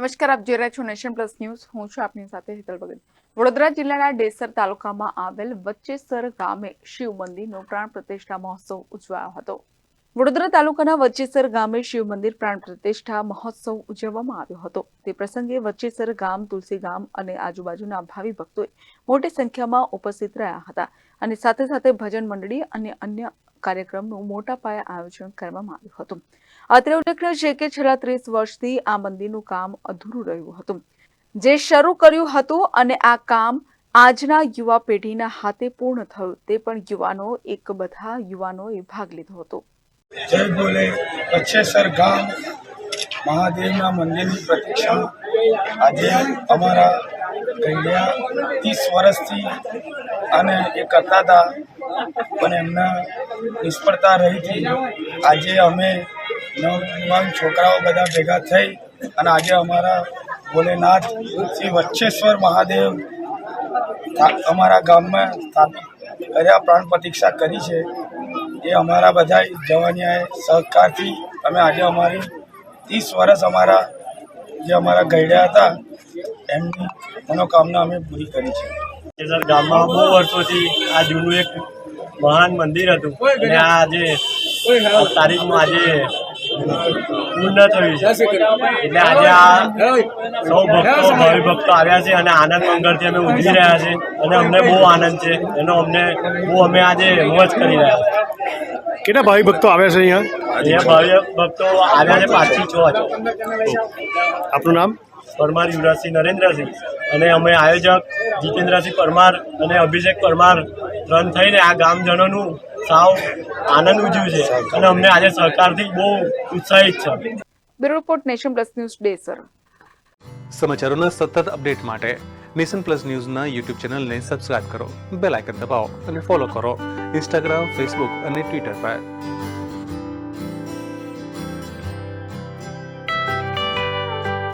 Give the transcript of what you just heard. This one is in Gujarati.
નમસ્કાર, આપ જોઈ રહ્યા છો નેશન પ્લસ ન્યૂઝ. હું છું આપની સાથે હેતલ ભગત. વડોદરા જિલ્લાના ડેસર તાલુકામાં આવેલ વચ્ચેસર ગામે શિવ મંદિરનો પ્રાણ પ્રતિષ્ઠા મહોત્સવ ઉજવાયો હતો. વડોદરા તાલુકાના વચ્ચેસર ગામે શિવ મંદિર પ્રાણ પ્રતિષ્ઠા મહોત્સવ ઉજવવામાં આવ્યો હતો. તે પ્રસંગે વચ્ચેસર ગામ, તુલસી ગામ અને આજુબાજુના ભાવિ ભક્તોએ મોટી સંખ્યામાં ઉપસ્થિત રહ્યા હતા અને સાથે સાથે ભજન મંડળી અને અન્ય કાર્યક્રમનું મોટા પાયે આયોજન કરવામાં આવ્યું હતું. અત્રે ઉલ્લેખનીય છે કે છેલ્લા ત્રીસ વર્ષથી આ મંદિરનું કામ અધૂરું રહ્યું હતું. જે શરૂ કર્યું હતું અને આ કામ આજના યુવા પેઢીના હાથે પૂર્ણ થયું, તે પણ યુવાનો, એક બધા યુવાનોએ ભાગ લીધો હતો. જય બોલે કચ્છેસર ગામ, મહાદેવના મંદિરની પ્રતિક્ષા. આજે અમારા ગયા ત્રીસ વર્ષથી અને એ હતા પણ એમના નિષ્ફળતા રહી હતી આજે અમે નવયુવાન છોકરાઓ બધા ભેગા થઈ અને આજે અમારા ભોલેનાથ શ્રી વચ્ચેશ્વર મહાદેવ અમારા ગામમાં સ્થાપિત કર્યા, પ્રાણ પ્રતીક્ષા કરી છે. એ અમારા બધા જવાનિયાએ સહકારથી અમે આજે અમારી ત્રીસ વર્ષ અમારા જે અમારા ગયડા હતા, એમની મનોકામના અમે પૂરી કરી છે. ગામમાં બહુ વર્ષોથી આ જૂનું એક મહાન મંદિર હતું. અને આ આજે તારીખમાં આજે પૂર્ણ થયું છે. એટલે આજે આ સૌ ભક્તો ભાવિ ભક્તો આવ્યા છે અને આનંદ મંગળથી અમે ઉજવી રહ્યા છે અને અમને બહુ આનંદ છે. એનો અમને બહુ અમે આજે મોજ કરી રહ્યા છે કેટલા ભાવિ ભક્તો આવ્યા છે અહીંયા? અહીંયા ભાવિ ભક્તો આવ્યા છે પાંચથી છ આપનું નામ? પરમાર યુવરાજસિંહ નરેન્દ્રસિંહ અને અમે આયોજક જીતેન્દ્રસિંહ પરમાર અને અભિષેક પરમાર ત્રણ થઈને આ ગામજનોનું સાવ આનંદ ઉજવ્યું છે અને અમને આજે સરકારથી બહુ ઉત્સાહિત છે. Bureau report nation plus news day sir. સમાચારોના સતત અપડેટ માટે નેશન પ્લસ ન્યૂઝના યુટ્યુબ ચેનલને સબસ્ક્રાઇબ કરો બેલ આઇકન દબાવો અને ફોલો કરો ઇન્સ્ટાગ્રામ ફેસબુક અને ટ્વિટર પર.